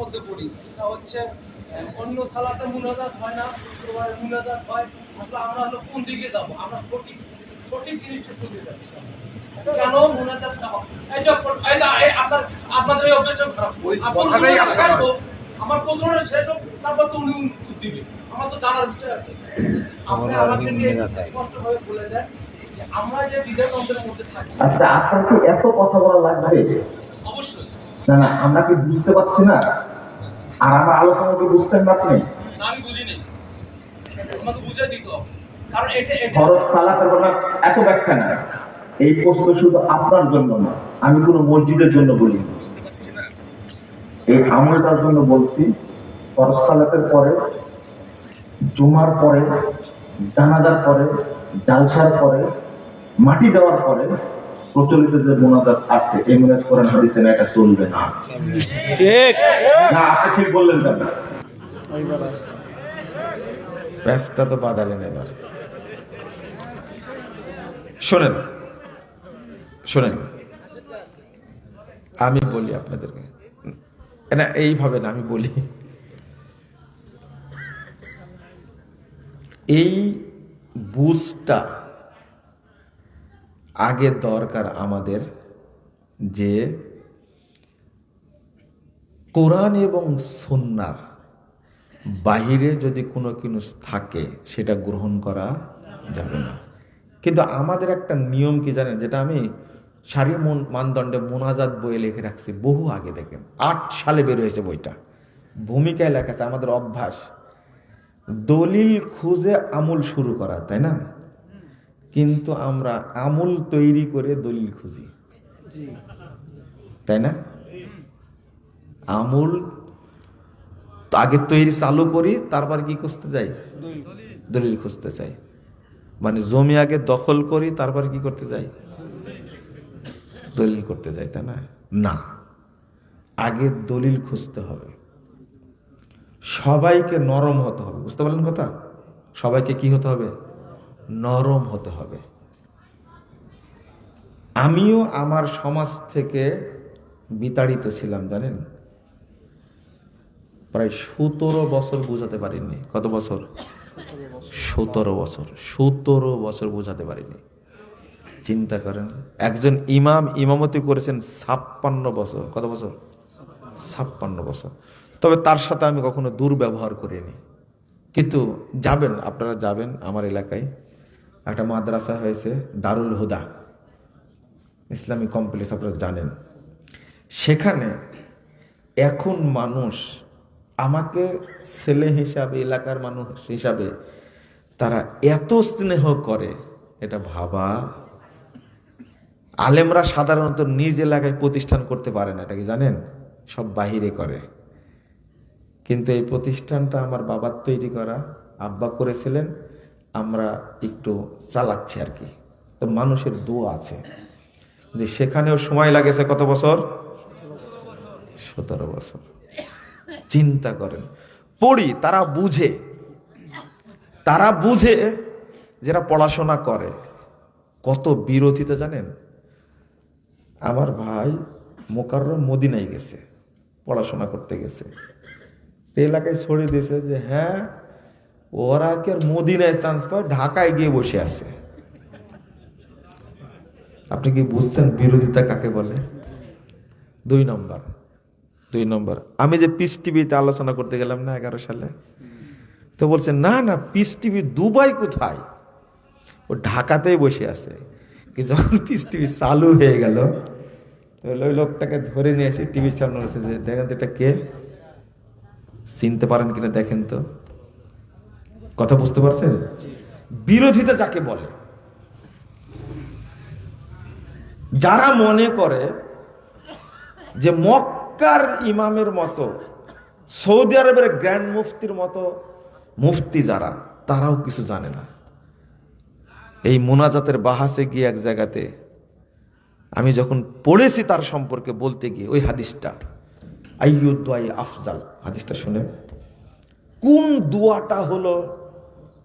মধ্যে পড়ি। তা হচ্ছে অন্য সালাতে মুনাজাত হয় না শুক্রবারে মুনাজাত হয়। আসলে আমরা হলো কোন দিকে যাব? আমরা সঠিক সঠিক জিনিসটা শুনতে যাচ্ছি কেন মুনাজাত এই যে এই যে আপনার আপনাদের এই অবজেকশন খারাপ। ওই আপনার কথাটাই প্রশ্নটা আপনার- শেষ হোক, আমার প্রশ্নটা শেষ হোক তারপর তো উনি উত্তর দিবে। আমার তো জানার বিষয় আছে। আপনি আমাদেরকে স্পষ্টভাবে বলে দেন আমরা যে বিধানতন্ত্রের মধ্যে থাকি আচ্ছা আপনার কি এত কথা বলা লাগবে? অবশ্যই। না না আমরা কি বুঝতে পারছি না? আর আমার আলোচনা কি বুঝতেন না আপনি? খরচ সালাতের কথা এত ব্যাখ্যা না এই প্রশ্ন শুধু আপনার জন্য না আমি কোনো মসজিদের জন্য বলি। এই আমলটার জন্য বলছি খরচ সালাতের পরে জুমার পরে জানাজার পরে জালসার পরে মাটি দেওয়ার পরে প্রচলিত যে মোনাজাত আছে এই মোনাজ করেন হাদিসে না এটা চলবে না। ঠিক। না আপনি ঠিক বললেন কেন? প্যাঁচটা তো বাদালেন এবার। শোনেন শোনেন আমি বলি আপনাদেরকে। না এইভাবে না আমি বলি। এই বুঝটা আগে দরকার আমাদের যে কোরআন এবং সন্ন্যার বাহিরে যদি কোনো জিনিস থাকে, সেটা গ্রহণ করা যাবে না। কিন্তু আমাদের একটা নিয়ম কি জানেন? যেটা আমি সারি মন মানদণ্ডে মোনাজাত বইয়ে লিখে রাখছি, বহু আগে দেখেন, আট সালে বের হয়েছে বইটা। ভূমিকায় লেখা আছে, আমাদের অভ্যাস, দলিল খুঁজে আমল শুরু করা, তাই না? কিন্তু আমরা আমল তৈরি করে দলিল খুঁজি। তাই না? আমল আগে তৈরি চালু করি তারপর কি খুঁজতে যাই? দলিল খুঁজতে চাই। মানে জমি আগে দখল করি তারপর কি করতে যাই? দলিল করতে যাই তাই না? না। আগে দলিল খুঁজতে হবে। সবাইকে নরম হতে হবে। বুঝতে পারলেন কথা? সবাইকে কি হতে হবে? নরম হতে হবে। আমিও আমার সমাজ থেকে বিতাড়িত ছিলাম, জানেন? প্রায় সতেরো বছর বোঝাতে পারিনি। কত বছর? সতেরো বছর। সতেরো বছর বোঝাতে পারিনি। চিন্তা করেন, একজন ইমাম ইমামতি করেছেন ছাপ্পান্ন বছর। কত বছর? ছাপ্পান্ন বছর। তবে তার সাথে আমি কখনো দুর্ব্যবহার করিনি। কিন্তু যাবেন, আপনারা যাবেন আমার এলাকায়। একটা মাদ্রাসা হয়েছে দারুল হুদা। ইসলামিক কমপ্লেক্স আপনারা জানেন। সেখানে এখন মানুষ, আমাকে ছেলে হিসাবে, এলাকার মানুষ হিসাবে তারা এত স্নেহ করে, এটা ভাবা। আলেমরা সাধারণত নিজ এলাকায় প্রতিষ্ঠান করতে পারে না, এটা কি জানেন? সব বাহিরে করে। কিন্তু এই প্রতিষ্ঠানটা আমার বাবার তৈরি করা। আব্বা করেছিলেন আমরা একটু চালাচ্ছি আর কি। তো মানুষের দোয়া আছে। যে সেখানেও সময় লাগেছে কত বছর? সতেরো বছর। চিন্তা করেন। পড়ি, তারা বুঝে। তারা বুঝে যারা পড়াশোনা করে। কত বিরোধিতা জানেন? আমার ভাই মোকাররম মদিনায় গেছে, পড়াশোনা করতে গেছে। এলাকায় ছড়িয়ে দিয়েছে যে হ্যাঁ ওরা কি আর মদিনায় চান্স পায়? ঢাকায় গিয়ে বসে আছে। আপনি কি বুঝছেন বিরোধিতা কাকে বলে? দুই নম্বর। দুই নম্বর। আমি যে পিস টিভিতে আলোচনা করতে গেলাম না এগারো সালে, তো বলছে, না না পিস টিভি দুবাই কোথায়? ও ঢাকাতেই বসে আছে। কি যখন পিস টিভি চালু হয়ে গেল ওই লোকটাকে ধরে নিয়ে এসে টিভির সামনে বলছে যে দেখেন তো এটা কে? চিনতে পারেন কিনা দেখেন তো। কথা বুঝতে পারছেন? বিরোধিতা যাকে বলে। যারা মনে করে যে মক্কার ইমামের মতো, সৌদি আরবের গ্র্যান্ড মুফতির মতো মুফতি যারা, তারাও কিছু জানে না। এই মোনাজাতের বাহাসে গিয়ে এক জায়গাতে আমি যখন পড়েছি তার সম্পর্কে বলতে গিয়ে, ওই হাদিসটা আইয়ুদ্দাই আফজাল, হাদিসটা শুনে কোন দোয়াটা হলো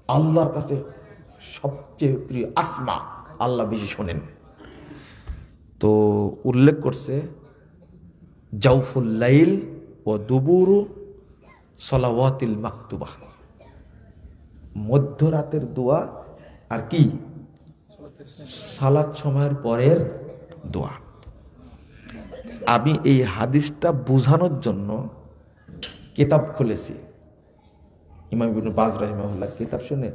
আল্লাহর কাছে সবচেয়ে প্রিয় আসমা, আল্লাহ বেশি শোনেন। তো উল্লেখ করছে জাউফুল লাইল ও দুবুরু সলাওয়াতিল মাকতুবা। মধ্যরাতের দোয়া আর কি? সালাত সময়ের পরের দোয়া। আমি এই হাদিসটা বোঝানোর জন্য কেতাব খুলেছি। ইমাম ইবনে বাজ রাহিমাহুল্লাহ কিতাব শুনে,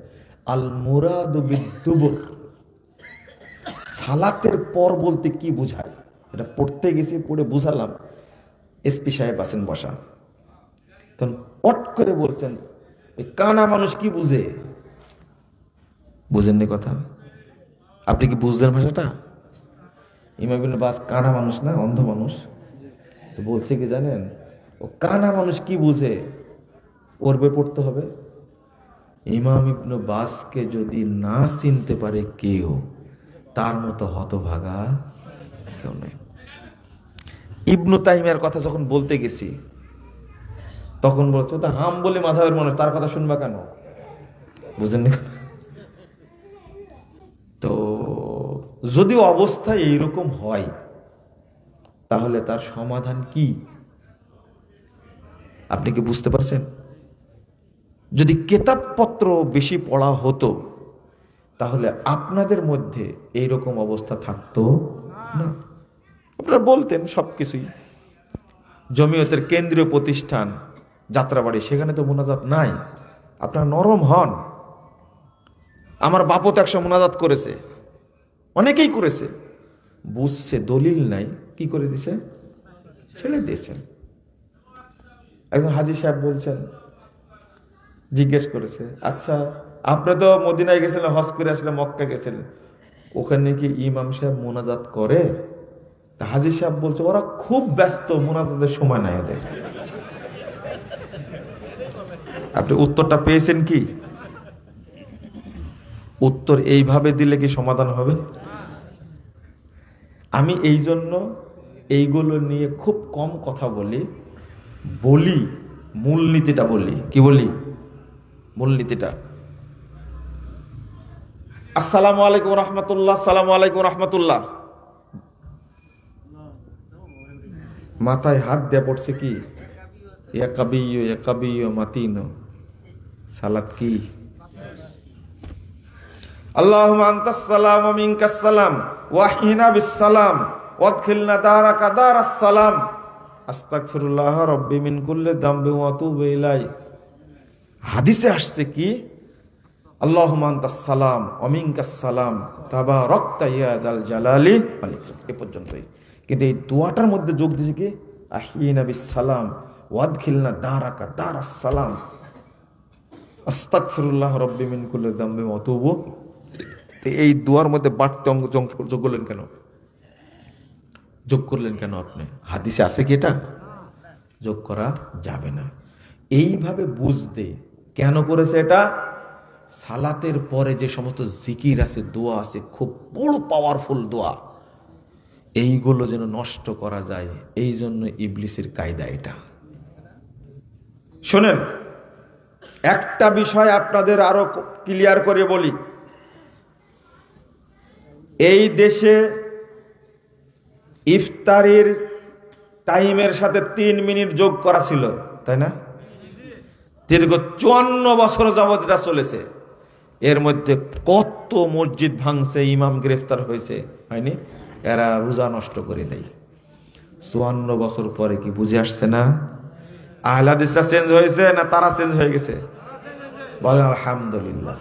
আল মুরাদু বিদ্দুবুর সালাতের পর বলতে কি বোঝায়? এটা পড়তে গেছি, পড়ে বুঝালাম। এসপি সাহেব আছেন বসা তখন পট করে বলছেন, "এই কানা মানুষ কি বুঝে? বুঝেননি কথা। আপনি কি বুঝলেন ভাষাটা? ইমাম ইবনে বাস কানা মানুষ না, অন্ধ মানুষ? বলছে কি জানেন, ও কানা মানুষ কি বুঝে? ওর পড়তে হবে। ইমাম ইবনু বাসকে যদি না চিনতে পারে কেউ, তার মতো হতভাগা কেউ নেই। ইবনু তাইমের কথা যখন বলতে গেছি, তখন বলছে তো হাম বলে মাঝাবের মানুষ, তার কথা শুনবা কেন? বুঝেননি কথা? তো যদি অবস্থা এইরকম হয়, তাহলে তার সমাধান কি? আপনি কি বুঝতে পারছেন? যদি কেতাবপত্র বেশি পড়া হতো, তাহলে আপনাদের মধ্যে এই রকম অবস্থা থাকতো না। আপনারা বলতেন সব কিছুই। জমিয়তের কেন্দ্রীয় প্রতিষ্ঠান, যাত্রাবাড়ি, সেখানে তো মোনাজাত নাই। আপনারা নরম হন। আমার বাপও তো একশো মোনাজাত করেছে। অনেকেই করেছে। বুঝছে, দলিল নাই। কি করে দিছে? ছেড়ে দিয়েছেন। একজন হাজি সাহেব বলছেন জিজ্ঞেস করেছে আচ্ছা আপনি তো মদিনায় গেছিলেন, হজ করে আসলে মক্কা গেছিলেন। ওখানে কি ইমাম সাহেব মোনাজাত করে? তা হাজি সাহেব বলছে, ওরা খুব ব্যস্ত, মোনাজাতের সময় নাই ওদের। আপনি উত্তরটা পেয়েছেন কি? উত্তর এইভাবে দিলে কি সমাধান হবে? আমি এই জন্য এইগুলো নিয়ে খুব কম কথা বলি বলি, মূলনীতিটা বলি। কি বলি? মূলনীতিটা। আসসালামু আলাইকুম রহমতুল্লাহ আসসালামু আলাইকুম রহমতুল্লাহ। মাথায় হাত দেয়া পড়ছে কি? ইয়া সালাত কি? আল্লাহুম্মা সালাম সালাম সালাম সালাম হাদিসে আসছে কি? আল্লাহুম্মা আনতাস সালাম, ওয়া মিনকাস সালাম, তাবারাকতা ইয়া দাল জালালি ওয়াল ইকরাম। এ পর্যন্তই। কিন্তু এই দোয়াটার মধ্যে যোগ দিয়েছে কি? আহিনা বিস সালাম ওয়াদখিলনা দারাকা, দারাস সালাম। আস্তাগফিরুল্লাহ রাব্বি মিন কুল্লি দামবি তো এই দোয়ার মধ্যে বাড়তে অঙ্গ যোগ করলেন কেন? যোগ করলেন কেন আপনি? হাদিসে আছে কি এটা? যোগ করা যাবে না। এইভাবে বুঝতে কেন করেছে এটা? সালাতের পরে যে সমস্ত জিকির আছে, দোয়া আছে, খুব বড় পাওয়ারফুল দোয়া। এইগুলো যেন নষ্ট করা যায়, এই জন্য ইবলিসের কায়দা এটা। শোনেন, একটা বিষয় আপনাদের আরও ক্লিয়ার করে বলি। এই দেশে ইফতারির টাইমের সাথে তিন মিনিট যোগ করা ছিল, তাই না? দীর্ঘ চুয়ান্ন বছর যাবৎ এটা চলেছে। এর মধ্যে কত মসজিদ ভাঙছে, ইমাম গ্রেফতার হয়েছে, হয়নি? এরা রোজা নষ্ট করে দেয়। চুয়ান্ন বছর পরে কি বুঝে আসছে না? আহলাদিসরা চেঞ্জ হয়েছে না তারা চেঞ্জ হয়ে গেছে? বলেন, আলহামদুলিল্লাহ।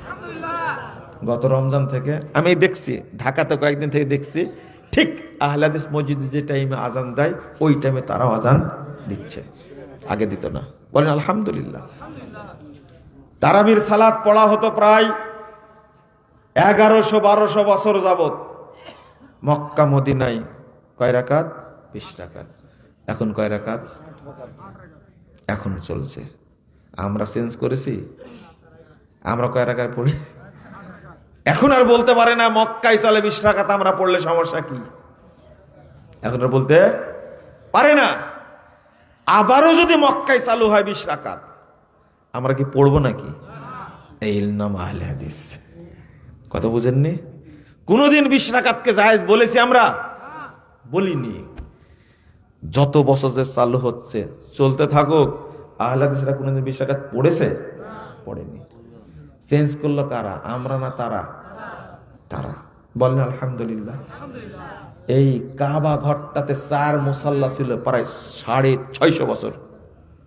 গত রমজান থেকে আমি দেখছি, ঢাকাতে কয়েকদিন থেকে দেখছি, ঠিক আহলাদিস মসজিদে যে টাইমে আজান দেয়, ওই টাইমে তারাও আজান দিচ্ছে। আগে দিত না। বলেন, আলহামদুলিল্লাহ। তারাবির সালাত পড়া হতো প্রায় এগারোশো বারোশো বছর যাবত মক্কা মদিনাই কয় রাকাত? বিশ রাকাত। এখন কয় রাকাত? এখন চলছে। আমরা চেঞ্জ করেছি? আমরা কয় রাকাত পড়ি? এখন আর বলতে পারে না, মক্কায় চলে বিশ রাকাত, আমরা পড়লে সমস্যা কি? এখন আর বলতে পারে না। আবারও যদি মক্কায় চালু হয় বিশ রাকাত, আমরা কি পড়ব নাকি? কথা বুঝেননি? কোনোদিন বিশ রাকাতকে জায়েজ বলেছি আমরা? বলিনি। যত বছর চালু হচ্ছে, চলতে থাকুক আহলাদিসরা কোনোদিন বিশ্বাঘাত পড়েছে? পড়েনি। চেঞ্জ করল কারা? আমরা না তারা? তারা। বলেন আলহামদুলিল্লাহ। এই কাবা ঘরটাতে চার মুসাল্লা ছিল প্রায় সাড়ে ছয়শো বছর।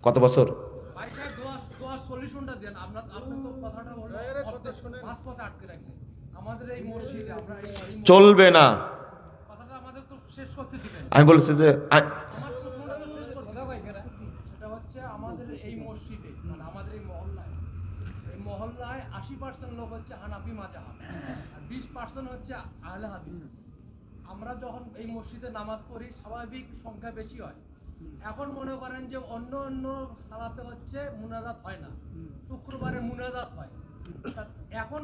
কত বছর? চলবে না। কথাটা আমাদের তো শেষ করতে আমি বলছি যে আমাদের এই মসজিদে মানে আমাদের এই মহল্লায় এই মহল্লায় আশি পার্সেন্ট লোক হচ্ছে হানাফি মাজাহাব আর বিশ পার্সেন্ট হচ্ছে আহলে হাদিস। আমরা যখন এই মসজিদে নামাজ পড়ি স্বাভাবিক সংখ্যা বেশি হয়। এখন মনে করেন যে অন্য অন্য সালাতে হচ্ছে মুনাজাত হয় না। শুক্রবারে মুনাজাত হয়। এখন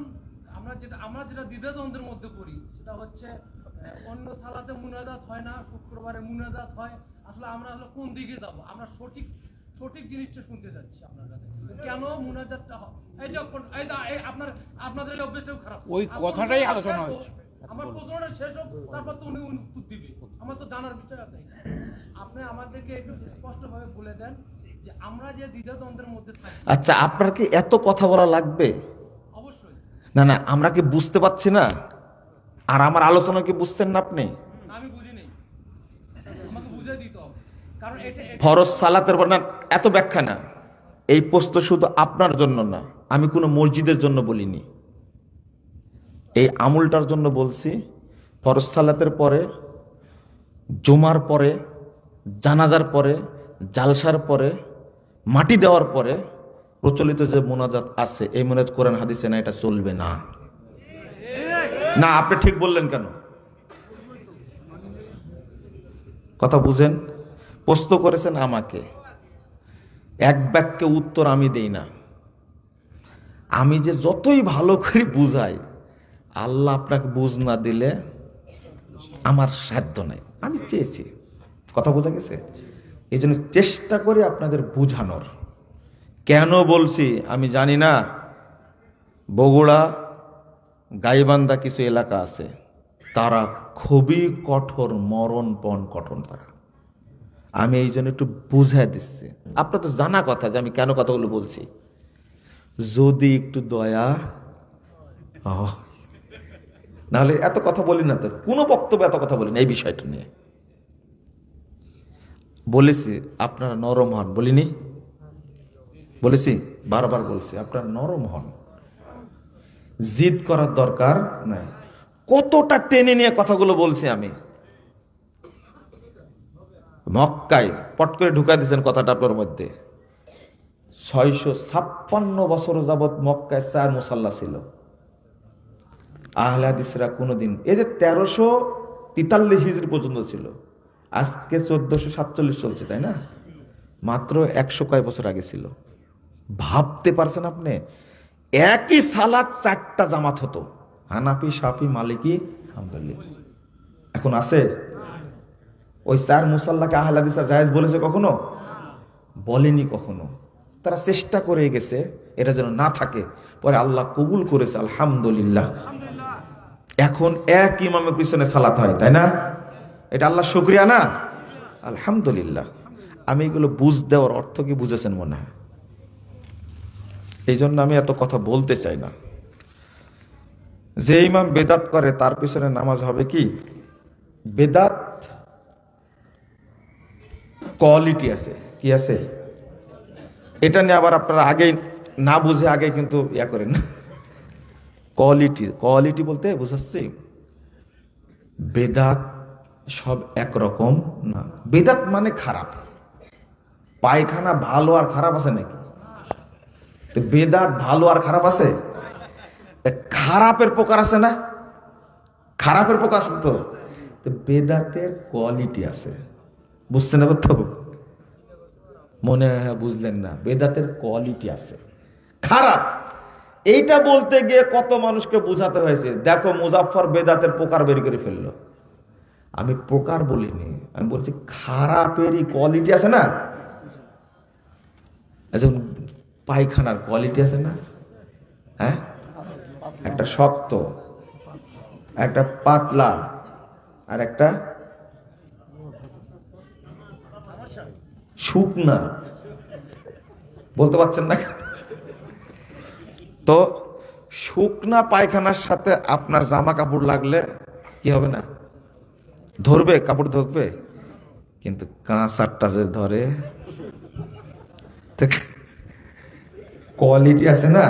আমরা যেটা আমরা যেটা দ্বিধাদ্বন্দ্বের মধ্যে পড়ি সেটা হচ্ছে অন্য সালাতে মুনাজাত হয় না শুক্রবারে মুনাজাত হয়। আসলে আমরা হলো কোন দিকে যাব? আমরা সঠিক সঠিক জিনিসটা শুনতে যাচ্ছি আপনার কাছে। কেন মুনাজাতটা হয়? এই যে আপনার আপনাদের অভ্যেসটাও খারাপ। ওই কথাটাই আলোচনা হচ্ছে। আমার প্রশ্নটা শেষ হোক তারপর তো উনি উত্তর দিবে। আমার তো জানার বিষয় আছে। আপনি আমাদেরকে একটু স্পষ্টভাবে বলে দেন যে আমরা যে দ্বিধাদ্বন্দ্বের মধ্যে থাকি আচ্ছা আপনার কি এত কথা বলা লাগবে? অবশ্যই। না না আমরা কি বুঝতে পারছি না? আর আমার আলোচনা কি বুঝছেন না আপনি? আমি বুঝি নেই। আমাকে বুঝে দিতে হবে। কারণ এটা ফরজ সালাতের পর না এত ব্যাখ্যা না। এই পোস্ত শুধু আপনার জন্য না আমি কোনো মসজিদের জন্য বলিনি। এই আমুলটার জন্য বলছি, ফরজ সালাতের পরে, জুমার পরে, জানাজার পরে, জালসার পরে, মাটি দেওয়ার পরে প্রচলিত যে মোনাজাত আছে, এই মোনাজাত কোরআন হাদিসে না, এটা চলবে না। না, আপনি ঠিক বললেন কেন? কথা বুঝেন? প্রশ্ন করেছেন আমাকে। এক বাক্যে উত্তর আমি দেই না। আমি যে যতই ভালো করে বুঝাই আল্লাহ আপনাকে বুঝ না দিলে আমার সাধ্য নাই। আমি চেয়েছি। কথা বোঝা গেছে? এই জন্য চেষ্টা করি আপনাদের বুঝানোর। কেন বলছি আমি জানি না। বগুড়া, গাইবান্ধা কিছু এলাকা আছে। তারা খুবই কঠোর মরণপণ কঠোর তারা। আমি এই জন্য একটু বুঝাই দিচ্ছি। আপনার তো জানা কথা যে আমি কেন কথাগুলো বলছি। যদি একটু দয়া নাহলে এত কথা বলি না তো। কোনো বক্তব্য এত কথা বলি না, এই বিষয়টা নিয়ে। বলেছি, আপনারা নরম হন। বলিনি? বলেছি? বারবার বলছি, আপনারা নরম হন। জিদ করার দরকার নাই। কতটা টেনে নিয়ে কথাগুলো বলছি আমি? মক্কায় পট করে ঢুকাই দিয়েছেন কথাটা আপনার মধ্যে। ছয়শো ছাপ্পান্ন বছর যাবৎ মক্কায় চার মুসাল্লা ছিল। আহলাদিসরা কোনোদিন এই যে তেরোশো তেতাল্লিশ হিজড়ি পর্যন্ত ছিল। আজকে চোদ্দশো সাতচল্লিশ চলছে, তাই না? মাত্র একশো কয় বছর আগে ছিল। ভাবতে পারছেন আপনি? একই সালাদ চারটা জামাত হতো। হানাফি সাফি মালিকি হাম্বলি এখন আছে? ওই চার মুসাল্লাকে আহলাদিসা জায়েজ বলেছে কখনো? বলেনি কখনো। তারা চেষ্টা করে গেছে এটা যেন না থাকে। পরে আল্লাহ কবুল করেছে, আলহামদুলিল্লাহ। এখন এক ইমামের পিছনে সালাত হয়, তাই না? এটা আল্লাহ শুক্রিয়া না? আলহামদুলিল্লাহ। আমি এগুলো বুঝ দেওয়ার অর্থ কি বুঝেছেন মনে হয়? এই জন্য আমি এত কথা বলতে চাই না। যে ইমাম বেদাত করে, তার পিছনে নামাজ হবে কি? বেদাত কোয়ালিটি আছে। কি আছে? এটা নিয়ে আবার আপনারা আগে না বুঝে আগে কিন্তু ইয়া করেন। না কোয়ালিটি কোয়ালিটি বলতে বুঝাচ্ছি, বেদাত সব একরকম না। বেদাত মানে খারাপ। পায়খানা ভালো আর খারাপ আছে নাকি? বেদাত ভালো আর খারাপ আছে? খারাপের প্রকার আছে না? খারাপের প্রকার আছে তো? বেদাতের কোয়ালিটি আছে। বুঝছেন এবার তো? মনে বুঝলেন না। বেদাতের কোয়ালিটি আছে। খারাপ। এইটা বলতে গিয়ে কত মানুষকে বোঝাতে হয়েছে? দেখো, মুজাফফর বেদাতের প্রকার বের করে ফেলল। আমি প্রকার বলিনি। আমি বলছি, খারাপেরই কোয়ালিটি আছে না? যেমন পায়খানার কোয়ালিটি আছে না? হ্যাঁ? একটা শক্ত, একটা পাতলা, আর একটা শুকনা। বলতে পারছেন না? তো শুকনা পায়খানার সাথে আপনার জামা কাপড় লাগলে কি হবে না? ধরবে, কাপড় ধরবে, কিন্তু কাঁচারটা যে ধরে কোয়ালিটি আছে না?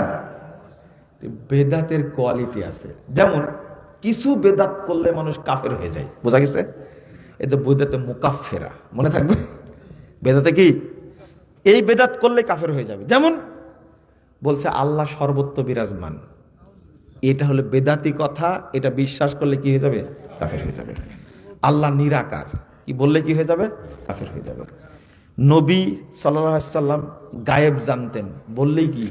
বেদাতের কোয়ালিটি আছে। যেমন, কিছু বেদাত করলে মানুষ কাফের হয়ে যায়, বোঝা গেছে? এই তো বেদাতে মুকাফেরা মনে থাকবে? বেদাতে কি? এই বেদাত করলে কাফের হয়ে যাবে। যেমন বলছে, আল্লাহ সর্বত্র বিরাজমান। এটা হলো বেদাতি কথা, এটা বিশ্বাস করলে কি হয়ে যাবে? কাফের হয়ে যাবে। আল্লাহ নিরাকার। কি বললে কি হয়ে যাবে? কাফের হয়ে যাবে। নবী সাল্লাম গায়েব জানতেন। বললেই কি?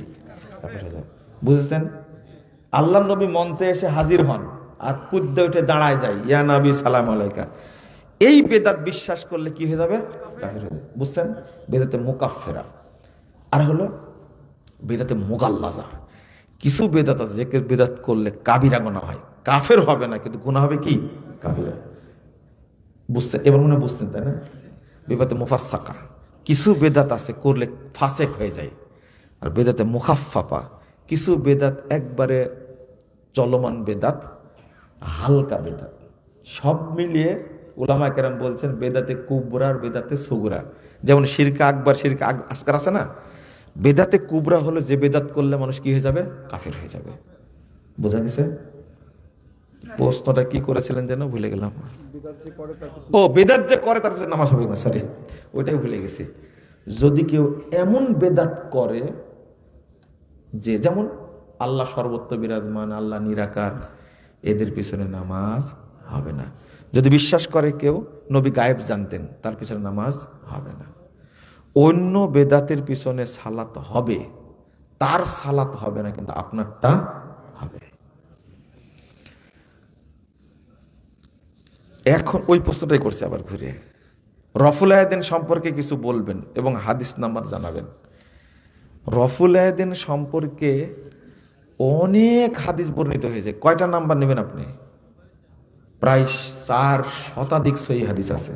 হয়ে যাবে। বুঝেছেন? আল্লাহ নবী মঞ্চে এসে হাজির হন আর কুদ্দে উঠে দাঁড়ায় যায়, ইয়া নবী, সালাম আলাইকা। এই বেদাত বিশ্বাস করলে কি হয়ে যাবে? বুঝছেন? বেদাতে মোকাফেরা আর হলো বেদাতে মোগাল্লাজা। কিছু বেদাত আছে, যে বেদাত করলে কাবিরা গোনা হয়। কাফের হবে না, কিন্তু গুণা হবে কি? কাবিরা। বুঝছেন এবার মনে বুঝছেন, তাই না? বেদাতে মুফাসাকা কিছু বেদাত আছে, করলে ফাসেক হয়ে যায়। আর বেদাতে মুখাফাপা কিছু বেদাত একবারে চলমান বেদাত, হালকা বেদাত। সব মিলিয়ে ওলামা কেরাম বলছেন, বেদাতে কুবরা আর বেদাতে সুগরা। যেমন শিরকা আকবর, শিরকা আসকার আছে না? বেদাতে কুবরা হলো যে বেদাত করলে মানুষ কি হয়ে যাবে? কাফের হয়ে যাবে। বোঝা গেছে? প্রশ্নটা কি করেছিলেন যেন? ভুলে গেলাম। ও বেদাত যে করে তার নামাজ হবে না সরি ওইটাই ভুলে গেছি। যদি কেউ এমন বেদাত করে যে যেমন আল্লাহ সর্বত্র বিরাজমান আল্লাহ নিরাকার এদের পিছনে নামাজ হবে না। যদি বিশ্বাস করে কেউ নবী গায়েব জানতেন তার পিছনে নামাজ হবে না। অন্য বেদাতের পিছনে সালাত হবে। তার সালাত হবে না, কিন্তু আপনারটা হবে। এখন ওই প্রশ্নটাই করছে আবার ঘুরে। রফুল আয়দিন সম্পর্কে কিছু বলবেন এবং হাদিস নাম্বার জানাবেন। রফুল আয়দিন সম্পর্কে অনেক হাদিস বর্ণিত হয়েছে। কয়টা নাম্বার নেবেন আপনি? প্রায় চার শতাধিক সহি হাদিস আছে।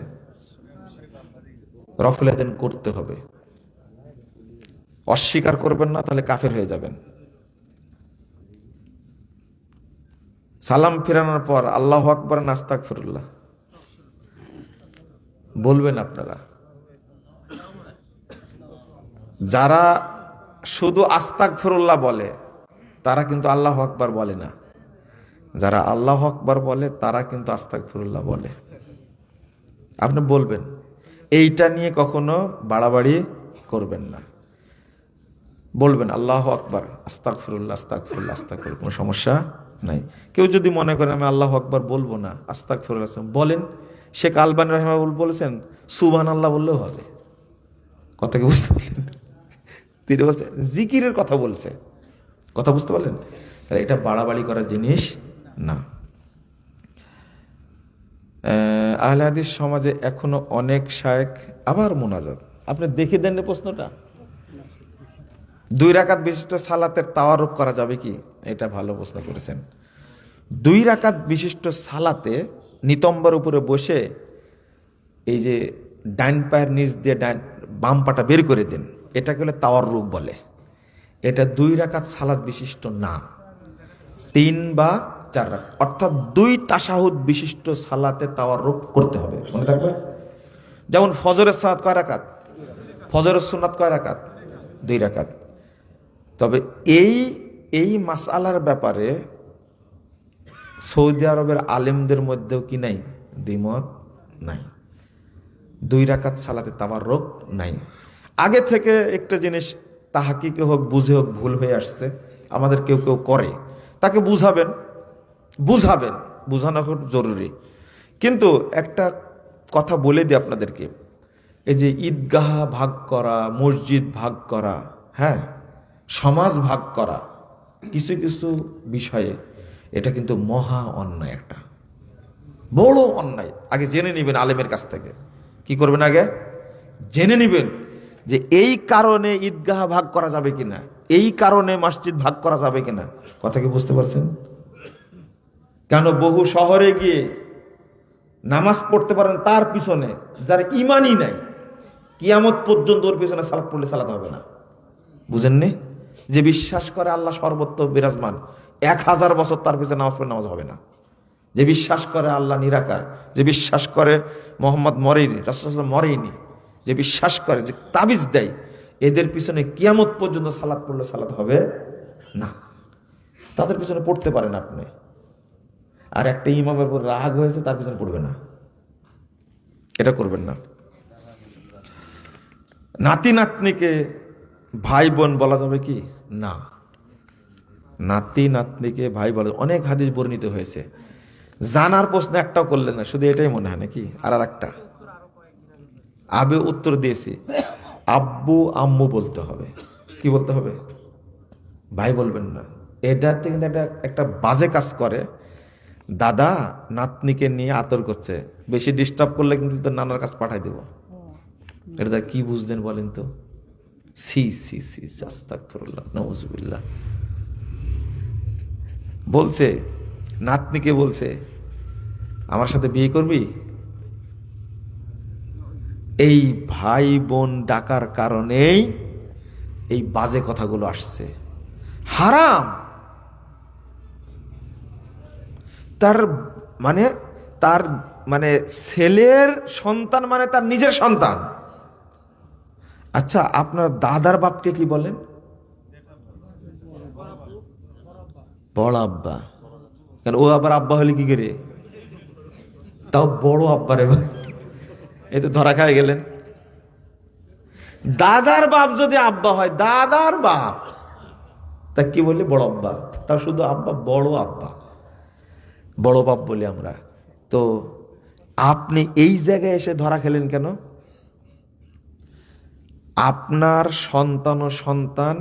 রফুল আয়দিন করতে হবে। অস্বীকার করবেন না, তাহলে কাফের হয়ে যাবেন। সালাম ফিরানোর পর আল্লাহ আকবর নাস্তাক ফিরুল্লাহ বলবেন আপনারা, যারা শুধু আস্তাক ফিরুল্লাহ বলে, তারা কিন্তু আল্লাহ আকবার বলে না। যারা আল্লাহ আকবার বলে, তারা কিন্তু আস্তাক ফিরুল্লাহ বলে। আপনি বলবেন এইটা নিয়ে কখনো বাড়াবাড়ি করবেন না। বলবেন, আল্লাহ আকবার আস্তাক ফিরুল্লাহ আস্তাক ফিরুল্লাহ আস্তাক কোনো সমস্যা নাই। কেউ যদি মনে করে, আমি আল্লাহ আকবার বলব না আস্তাক ফিরুল্লাহ বলেন, শেখ আলবান রহমাবুল বলেছেন সুবান আল্লাহ বললেও হবে। কথা কি বুঝতে পারলেন? তিনি বলছে জিকিরের কথা বলছে। কথা বুঝতে পারলেন? তাহলে এটা বাড়াবাড়ি করার জিনিস না। আহলে হাদিস সমাজে এখনও অনেক শায়েক আবার মোনাজাত। আপনি দেখে দেন প্রশ্নটা? দুই রাকাত বিশিষ্ট সালাতের তাওয়ারুক করা যাবে কি? এটা ভালো প্রশ্ন করেছেন। দুই রাকাত বিশিষ্ট সালাতে নিতম্বর উপরে বসে এই যে ডাইন পায়ের নিচ দিয়ে ডাইন বাম পাটা বের করে দেন এটাকে হলে তাওয়ার রূপ বলে। এটা দুই রাকাত সালাত বিশিষ্ট না। তিন বা চার রাকাত অর্থাৎ দুই তাসাহুদ বিশিষ্ট সালাতে তাওয়ার রূপ করতে হবে। মনে থাকবে? যেমন ফজরের সালাত কয় রাকাত? ফজরের সুন্নাত কয় রাকাত? দুই রাকাত। তবে এই এই মাসালার ব্যাপারে সৌদি আরবের আলেমদের মধ্যেও কি নাই? দ্বিমত নাই। দুই রাকাত সালাতে তাওয়ার রোগ নাই। আগে থেকে একটা জিনিস তাহাকিকে হোক, বুঝে হোক, ভুল হয়ে আসছে। আমাদের কেউ কেউ করে। তাকে বুঝাবেন। বুঝাবেন, বুঝানো খুব জরুরি। কিন্তু একটা কথা বলে দিই আপনাদেরকে। এই যে ঈদগাহ ভাগ করা, মসজিদ ভাগ করা হ্যাঁ? সমাজ ভাগ করা, কিছু কিছু বিষয়ে এটা কিন্তু মহা অন্যায় একটা। বড় অন্যায়। আগে জেনে নেবেন আলেমের কাছ থেকে। কি করবেন আগে? জেনে নেবেন যে এই কারণে ঈদগাহ ভাগ করা যাবে কিনা, এই কারণে মসজিদ ভাগ করা যাবে কিনা। কথা কি বুঝতে পারছেন? কেন বহু শহরে গিয়ে নামাজ পড়তে পারেন তার পিছনে, যার ইমানই নাই, কিয়ামত পর্যন্ত ওর পিছনে সালাত পড়লে সালাত হবে না। বুঝেননি? যে বিশ্বাস করে আল্লাহ সর্বত্র বিরাজমান, এক হাজার বছর তার পিছনে নামাজ পড়লে নামাজ হবে না। যে বিশ্বাস করে আল্লাহ নিরাকার, যে বিশ্বাস করে মোহাম্মদ মরেনি রাসুল মরেনি, যে বিশ্বাস করে, যে তাবিজ দেয়, এদের পিছনে কিয়ামত পর্যন্ত সালাত পড়লে সালাত হবে না। তাদের পিছনে পড়তে পারেন আপনি। আর একটা ইমামের উপর রাগ হয়েছে, তার পিছনে পড়বে না। এটা করবেন না। নাতি নাতনিকে ভাই বোন বলা যাবে কি? না। নাতি নাতনিকে ভাই বলা অনেক হাদিস বর্ণিত হয়েছে। জানার প্রশ্ন একটাও করলেন না, শুধু এটাই মনে হয় নাকি? আর আর একটা আবে উত্তর দিয়েছি, আব্বু আম্মু বলতে হবে। কি বলতে হবে? ভাই বলবেন না। এটাতে কিন্তু একটা একটা বাজে কাজ করে। দাদা নাতনিকে নিয়ে আতর করছে। বেশি ডিস্টার্ব করলে কিন্তু তোর নানার কাছে পাঠাই দেব। এটা তার কি বুঝলেন বলেন তো? সি সি সি আস্তাগফিরুল্লাহ নাউজুবিল্লাহ। বলছে নাতনিকে বলছে আমার সাথে বিয়ে করবি? এই ভাই বোন ডাকার কারণেই এই বাজে কথাগুলো আসছে। হারাম! তার মানে তার মানে ছেলের সন্তান মানে তার নিজের সন্তান। আচ্ছা আপনার দাদার বাপকে কি বলেন? বড় আব্বা। কেন, ও আবার আব্বা হলে কি করে? তাও বড় আব্বা রে এই তো ধরা খায় গেলেন। দাদার বাপ যদি আব্বা হয়, দাদার বাপ। তা কি বলি বড় আব্বা। তাও শুধু আব্বা, বড় আব্বা। বড় বাপ বলি আমরা। তো আপনি এই জায়গায় এসে ধরা খেলেন কেন? আপনার সন্তান ও সন্তান,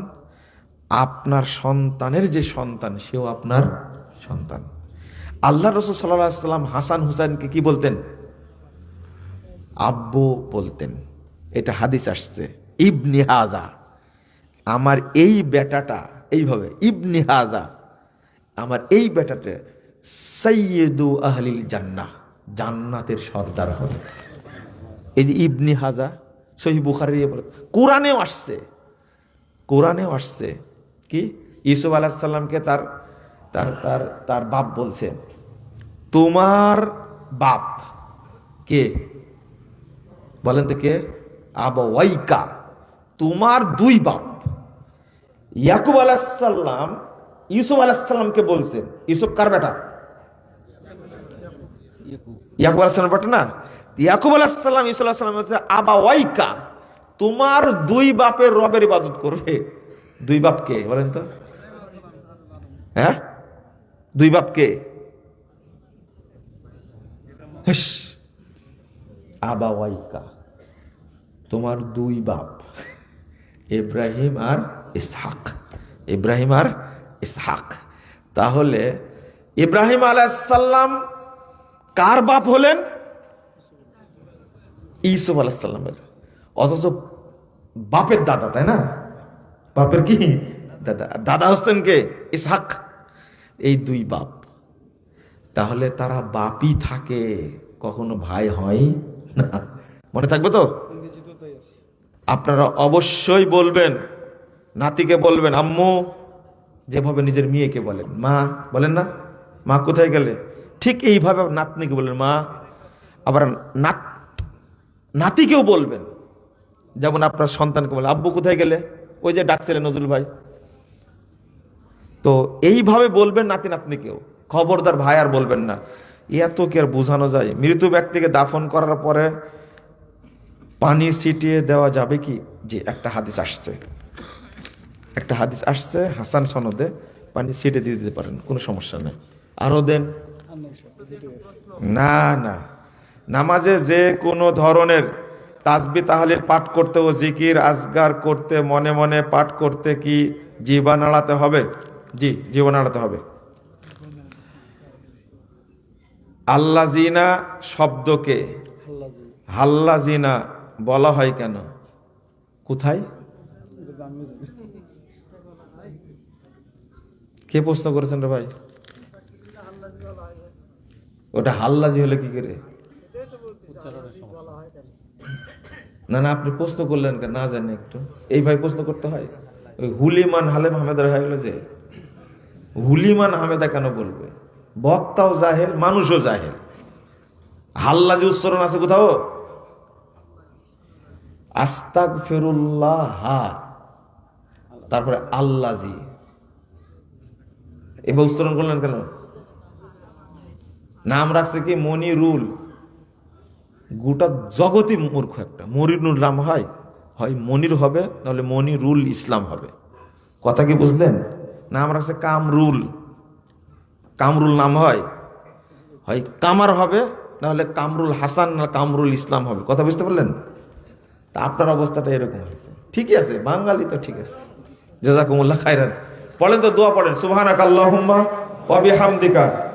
আপনার সন্তানের যে সন্তান, সেও আপনার সন্তান। আল্লাহ রসুল সাল্লাহ সাল্লাম হাসান হুসাইনকে কি বলতেন? আব্বু বলতেন, এটা হাদিস আসছে, ইবনি হাজা, আমার এই বেটাটা, এইভাবে, ইবনি হাজা, আমার এই বেটাটা সৈয়দু আহলিল জান্নাহ, জান্নাতের সর্দার হবে। এই যে ইবনি হাজা সহি বুখারি কোরআনেও আসছে। কোরআনেও আসছে। কি? ইসুফ আলাহিসাল্লামকে তার তার তার তার বাপ বলছে, তোমার বাপ কে? বলেন তো কে? আবাইকা তোমার দুই বাপ। ইয়াকুব আলাহিসাল্লাম ইউসুফ আলাহিসাল্লামকে বলছেন ইউসুফ কার বেটা? ইয়াকুব। বেটা না? ইয়াকুব আবা ওয়াইকা তোমার দুই বাপের রবের ইবাদত করবে। দুই বাপ কে? বলেন তো। হ্যাঁ? দুই বাপ কে? হিস, আবা ওয়াইকা তোমার দুই বাপ ইব্রাহিম আর ইসহাক। ইব্রাহিম আর ইসহাক। তাহলে ইব্রাহিম আলাইসাল্লাম কার বাপ হলেন? ইসুফ আলাহিসাল্লামের অথচ বাপের দাদা, তাই না? বাপের কি? দাদা। দাদা হচ্ছেন কে? ইসহাক। এই দুই বাপ। তাহলে তারা বাপই থাকে, কখনো ভাই হয় না। মনে থাকবে তো? আপনারা অবশ্যই বলবেন, নাতিকে বলবেন, আম্মু, যেভাবে নিজের মেয়েকে বলেন। মা, বলেন না? মা কোথায় গেলে? ঠিক এইভাবে নাতনিকে বললেন, মা, আবার নাত, নাতিকেও বলবেন। যেমন আপনার সন্তানকে বলেন আব্বু কোথায় গেলে? ওই যে ডাকছিলেন নজরুল ভাই। তো এইভাবে বলবেন নাতি নাতনিকেও। খবরদার ভাই আর বলবেন না। এত কি আর বোঝানো যায়? মৃত ব্যক্তিকে দাফন করার পরে পানি ছিটিয়ে দেওয়া যাবে কি? যে একটা হাদিস আসছে। একটা হাদিস আসছে, হাসান সনদে পানি ছিটিয়ে দিয়ে দিতে পারেন, কোনো সমস্যা নেই। আরও দেন। না না। নামাজে যে কোনো ধরনের তাজবি তাহলিল পাঠ করতে ও জিকির আজগার করতে, মনে মনে পাঠ করতে কি জীবা নাড়াতে হবে? জি, জীবন নাড়াতে হবে। আল্লাজিনা শব্দকে হাল্লাজিনা বলা হয় কেন? কোথায়? কে প্রশ্ন করেছেন রে ভাই? ওটা হাল্লাজি হলে কি করে? না না, আপনি প্রশ্ন করলেন কেন? না জানি একটু। এই ভাই প্রশ্ন করতে হয়? ওই হুলিমান হালেম হামেদার হয়ে গেল যে, হুলিমান হামেদা কেন বলবে? বক্তাও জাহেল, মানুষও জাহেল। হাল্লা যে উচ্চারণ আছে কোথাও? আস্তাক ফেরুল্লাহ হা তারপরে আল্লাজি। এবার উচ্চারণ করলেন কেন? নাম রাখছে কি? মনিরুল গোটা জগতই মূর্খ একটা। মনিরুল নাম হয়? হয় মনির হবে, নাহলে মনিরুল ইসলাম হবে। কথা কি বুঝলেন? নাম রাখছে কামরুল। কামরুল নাম হয়? হয় কামার হবে, নাহলে কামরুল হাসান না কামরুল ইসলাম হবে। কথা বুঝতে পারলেন? তা আপনার অবস্থাটা এরকম হয়েছে। ঠিকই আছে, বাঙালি তো ঠিক আছে। জাজাকুমুল্লাহ খাইরান পড়েন তো দোয়া পড়েন। সুবহানাক আল্লাহুম্মা ওয়া বিহামদিকা।